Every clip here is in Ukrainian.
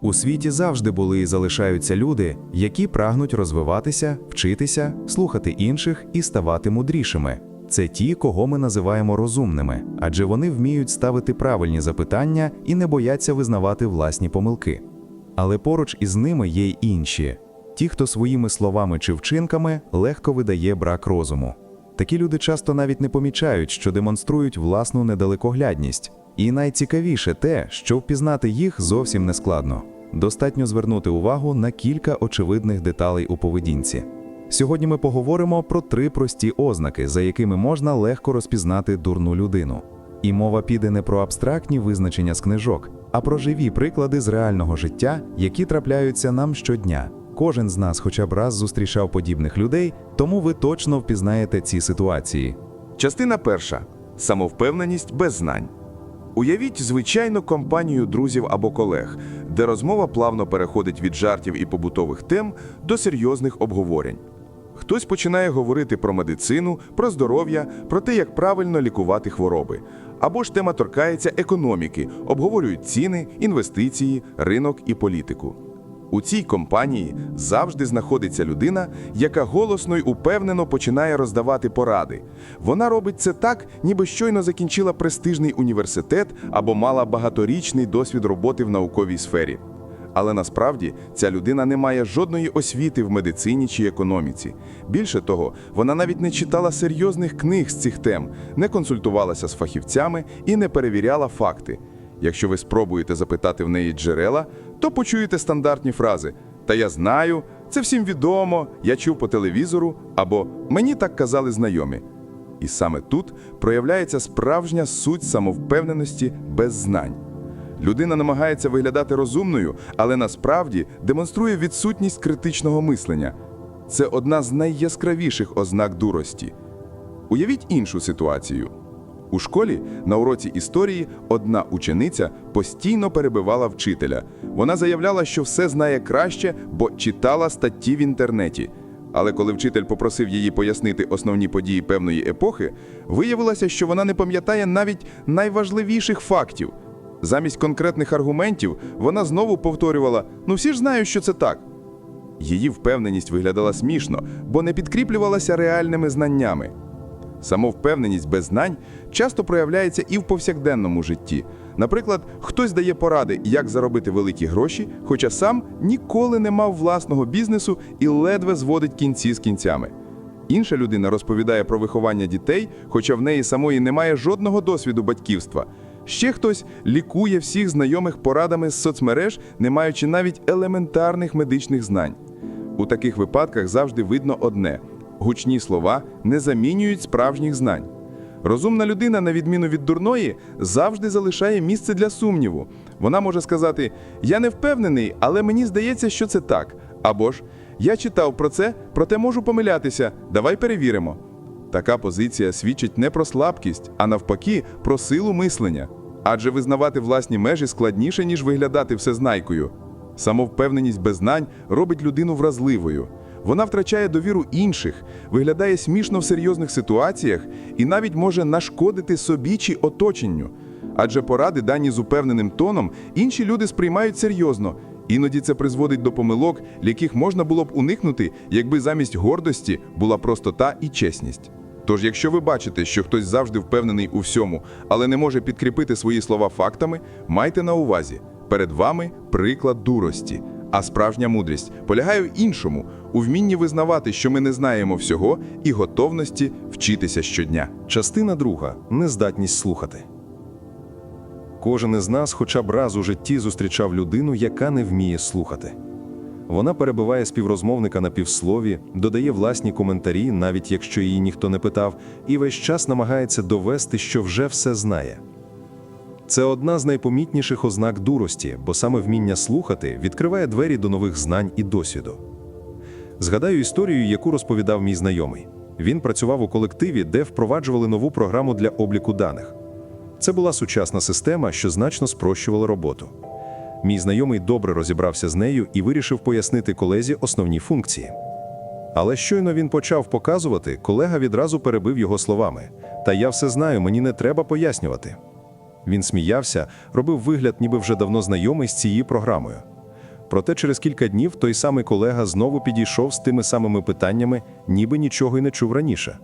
У світі завжди були і залишаються люди, які прагнуть розвиватися, вчитися, слухати інших і ставати мудрішими. Це ті, кого ми називаємо розумними, адже вони вміють ставити правильні запитання і не бояться визнавати власні помилки. Але поруч із ними є й інші ті, хто своїми словами чи вчинками легко видає брак розуму. Такі люди часто навіть не помічають, що демонструють власну недалекоглядність. І найцікавіше те, що впізнати їх зовсім не складно. Достатньо звернути увагу на кілька очевидних деталей у поведінці. Сьогодні ми поговоримо про три прості ознаки, за якими можна легко розпізнати дурну людину. І мова піде не про абстрактні визначення з книжок, а про живі приклади з реального життя, які трапляються нам щодня. Кожен з нас хоча б раз зустрічав подібних людей, тому ви точно впізнаєте ці ситуації. Частина перша самовпевненість без знань. Уявіть звичайну компанію друзів або колег, де розмова плавно переходить від жартів і побутових тем до серйозних обговорень. Хтось починає говорити про медицину, про здоров'я, про те, як правильно лікувати хвороби. Або ж тема торкається економіки, обговорюють ціни, інвестиції, ринок і політику. У цій компанії завжди знаходиться людина, яка голосно й упевнено починає роздавати поради. Вона робить це так, ніби щойно закінчила престижний університет або мала багаторічний досвід роботи в науковій сфері. Але насправді ця людина не має жодної освіти в медицині чи економіці. Більше того, вона навіть не читала серйозних книг з цих тем, не консультувалася з фахівцями і не перевіряла факти. Якщо ви спробуєте запитати в неї джерела, то почуєте стандартні фрази: Та я знаю, це всім відомо, я чув по телевізору або мені так казали знайомі. І саме тут проявляється справжня суть самовпевненості без знань. Людина намагається виглядати розумною, але насправді демонструє відсутність критичного мислення. Це одна з найяскравіших ознак дурості. Уявіть іншу ситуацію. У школі на уроці історії одна учениця постійно перебивала вчителя. Вона заявляла, що все знає краще, бо читала статті в інтернеті. Але коли вчитель попросив її пояснити основні події певної епохи, виявилося, що вона не пам'ятає навіть найважливіших фактів. Замість конкретних аргументів вона знову повторювала: ну всі ж знають, що це так. Її впевненість виглядала смішно, бо не підкріплювалася реальними знаннями. Самовпевненість без знань часто проявляється і в повсякденному житті. Наприклад, хтось дає поради, як заробити великі гроші, хоча сам ніколи не мав власного бізнесу і ледве зводить кінці з кінцями. Інша людина розповідає про виховання дітей, хоча в неї самої немає жодного досвіду батьківства. Ще хтось лікує всіх знайомих порадами з соцмереж, не маючи навіть елементарних медичних знань. У таких випадках завжди видно одне: гучні слова не замінюють справжніх знань. Розумна людина, на відміну від дурної, завжди залишає місце для сумніву. Вона може сказати: Я не впевнений, але мені здається, що це так. Або ж я читав про це, проте можу помилятися. Давай перевіримо. Така позиція свідчить не про слабкість, а навпаки, про силу мислення. Адже визнавати власні межі складніше, ніж виглядати всезнайкою. Самовпевненість без знань робить людину вразливою. Вона втрачає довіру інших, виглядає смішно в серйозних ситуаціях і навіть може нашкодити собі чи оточенню. Адже поради, дані з упевненим тоном, інші люди сприймають серйозно. Іноді це призводить до помилок, яких можна було б уникнути, якби замість гордості була простота і чесність. Тож, якщо ви бачите, що хтось завжди впевнений у всьому, але не може підкріпити свої слова фактами, майте на увазі, перед вами приклад дурості. А справжня мудрість полягає в іншому, у вмінні визнавати, що ми не знаємо всього, і готовності вчитися щодня. Частина друга нездатність слухати. Кожен із нас хоча б раз у житті зустрічав людину, яка не вміє слухати. Вона перебиває співрозмовника на півслові, додає власні коментарі, навіть якщо її ніхто не питав, і весь час намагається довести, що вже все знає. Це одна з найпомітніших ознак дурості, бо саме вміння слухати відкриває двері до нових знань і досвіду. Згадаю історію, яку розповідав мій знайомий. Він працював у колективі, де впроваджували нову програму для обліку даних. Це була сучасна система, що значно спрощувала роботу. Мій знайомий добре розібрався з нею і вирішив пояснити колезі основні функції. Але щойно він почав показувати, колега відразу перебив його словами: Та я все знаю, мені не треба пояснювати. Він сміявся, робив вигляд, ніби вже давно знайомий з цією програмою. Проте через кілька днів той самий колега знову підійшов з тими самими питаннями, ніби нічого й не чув раніше.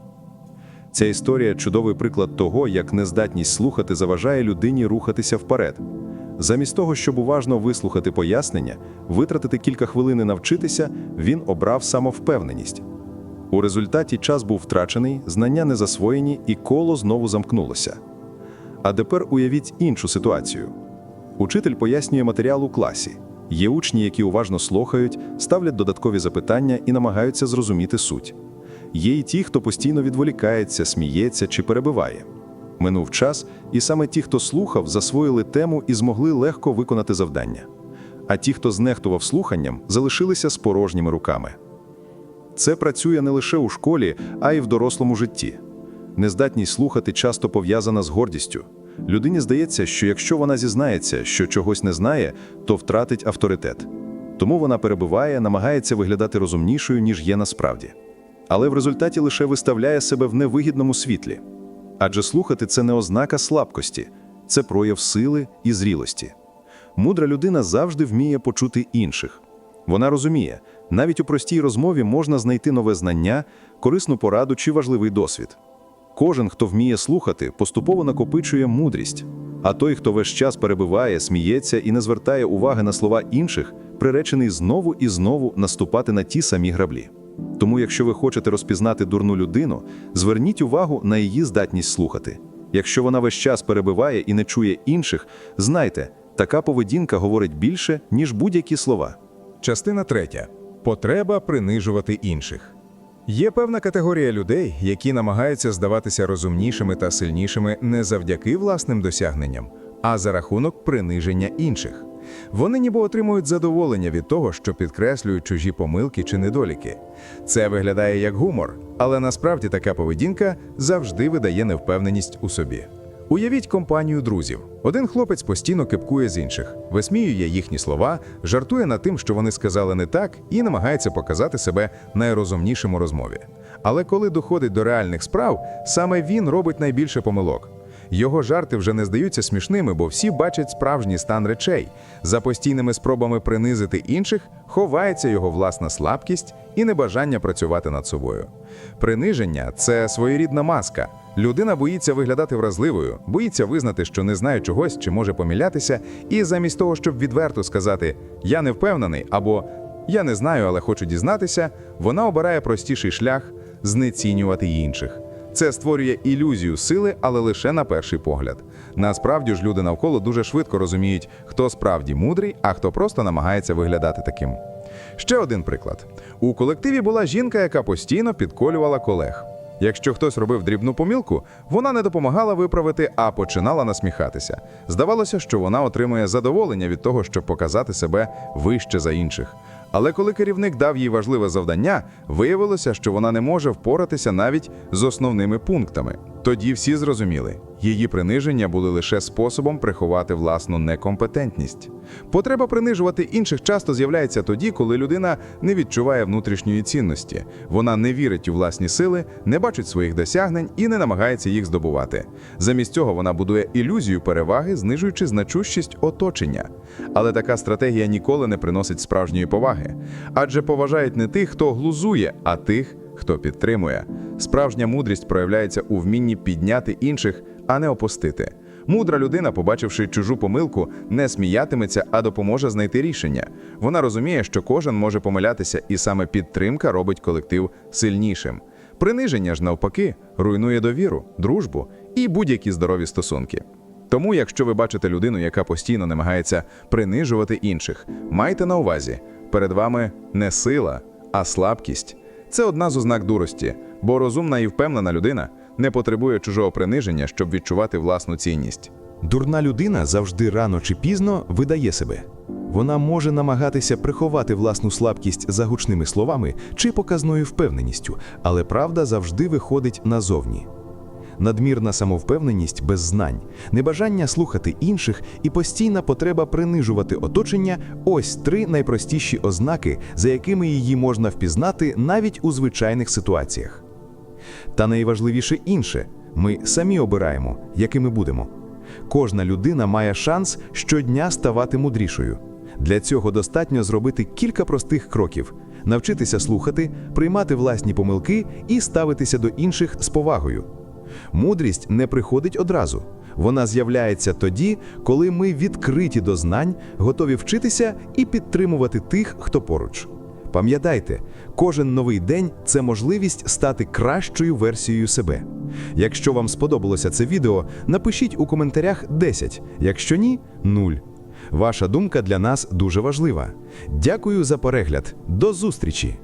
Ця історія чудовий приклад того, як нездатність слухати заважає людині рухатися вперед. Замість того, щоб уважно вислухати пояснення, витратити кілька хвилин і навчитися, він обрав самовпевненість. У результаті час був втрачений, знання не засвоєні, і коло знову замкнулося. А тепер уявіть іншу ситуацію. Учитель пояснює матеріал у класі. Є учні, які уважно слухають, ставлять додаткові запитання і намагаються зрозуміти суть. Є й ті, хто постійно відволікається, сміється чи перебиває. Минув час, і саме ті, хто слухав, засвоїли тему і змогли легко виконати завдання. А ті, хто знехтував слуханням, залишилися з порожніми руками. Це працює не лише у школі, а й в дорослому житті. Нездатність слухати часто пов'язана з гордістю. Людині здається, що якщо вона зізнається, що чогось не знає, то втратить авторитет. Тому вона перебиває, намагається виглядати розумнішою, ніж є насправді. Але в результаті лише виставляє себе в невигідному світлі. Адже слухати це не ознака слабкості, це прояв сили і зрілості. Мудра людина завжди вміє почути інших. Вона розуміє, навіть у простій розмові можна знайти нове знання, корисну пораду чи важливий досвід. Кожен, хто вміє слухати, поступово накопичує мудрість, а той, хто весь час перебиває, сміється і не звертає уваги на слова інших, приречений знову і знову наступати на ті самі граблі. Тому, якщо ви хочете розпізнати дурну людину, зверніть увагу на її здатність слухати. Якщо вона весь час перебиває і не чує інших, знайте, така поведінка говорить більше, ніж будь-які слова. Частина третя. Потреба принижувати інших. Є певна категорія людей, які намагаються здаватися розумнішими та сильнішими не завдяки власним досягненням, а за рахунок приниження інших. Вони ніби отримують задоволення від того, що підкреслюють чужі помилки чи недоліки. Це виглядає як гумор, але насправді така поведінка завжди видає невпевненість у собі. Уявіть компанію друзів. Один хлопець постійно кипкує з інших, висміює їхні слова, жартує над тим, що вони сказали не так, і намагається показати себе найрозумнішим у розмові. Але коли доходить до реальних справ, саме він робить найбільше помилок. Його жарти вже не здаються смішними, бо всі бачать справжній стан речей. За постійними спробами принизити інших ховається його власна слабкість і небажання працювати над собою. Приниження це своєрідна маска. Людина боїться виглядати вразливою, боїться визнати, що не знає чогось чи може помилятися, і замість того, щоб відверто сказати Я не впевнений або Я не знаю, але хочу дізнатися, вона обирає простіший шлях знецінювати інших. Це створює ілюзію сили, але лише на перший погляд. Насправді ж люди навколо дуже швидко розуміють, хто справді мудрий, а хто просто намагається виглядати таким. Ще один приклад: у колективі була жінка, яка постійно підколювала колег. Якщо хтось робив дрібну помилку, вона не допомагала виправити, а починала насміхатися. Здавалося, що вона отримує задоволення від того, щоб показати себе вище за інших. Але коли керівник дав їй важливе завдання, виявилося, що вона не може впоратися навіть з основними пунктами. Тоді всі зрозуміли, її приниження були лише способом приховати власну некомпетентність. Потреба принижувати інших часто з'являється тоді, коли людина не відчуває внутрішньої цінності, вона не вірить у власні сили, не бачить своїх досягнень і не намагається їх здобувати. Замість цього вона будує ілюзію переваги, знижуючи значущість оточення. Але така стратегія ніколи не приносить справжньої поваги, адже поважають не тих, хто глузує, а тих, хто підтримує. Справжня мудрість проявляється у вмінні підняти інших, а не опустити. Мудра людина, побачивши чужу помилку, не сміятиметься, а допоможе знайти рішення. Вона розуміє, що кожен може помилятися, і саме підтримка робить колектив сильнішим. Приниження ж навпаки руйнує довіру, дружбу і будь-які здорові стосунки. Тому, якщо ви бачите людину, яка постійно намагається принижувати інших, майте на увазі, перед вами не сила, а слабкість. Це одна з ознак дурості, бо розумна і впевнена людина не потребує чужого приниження, щоб відчувати власну цінність. Дурна людина завжди рано чи пізно видає себе. Вона може намагатися приховати власну слабкість за гучними словами чи показною впевненістю, але правда завжди виходить назовні. Надмірна самовпевненість без знань, небажання слухати інших і постійна потреба принижувати оточення ось три найпростіші ознаки, за якими її можна впізнати навіть у звичайних ситуаціях. Та найважливіше інше ми самі обираємо, якими будемо. Кожна людина має шанс щодня ставати мудрішою. Для цього достатньо зробити кілька простих кроків: навчитися слухати, приймати власні помилки і ставитися до інших з повагою. Мудрість не приходить одразу. Вона з'являється тоді, коли ми відкриті до знань, готові вчитися і підтримувати тих, хто поруч. Пам'ятайте, кожен новий день це можливість стати кращою версією себе. Якщо вам сподобалося це відео, напишіть у коментарях 10, якщо ні 0. Ваша думка для нас дуже важлива. Дякую за перегляд. До зустрічі!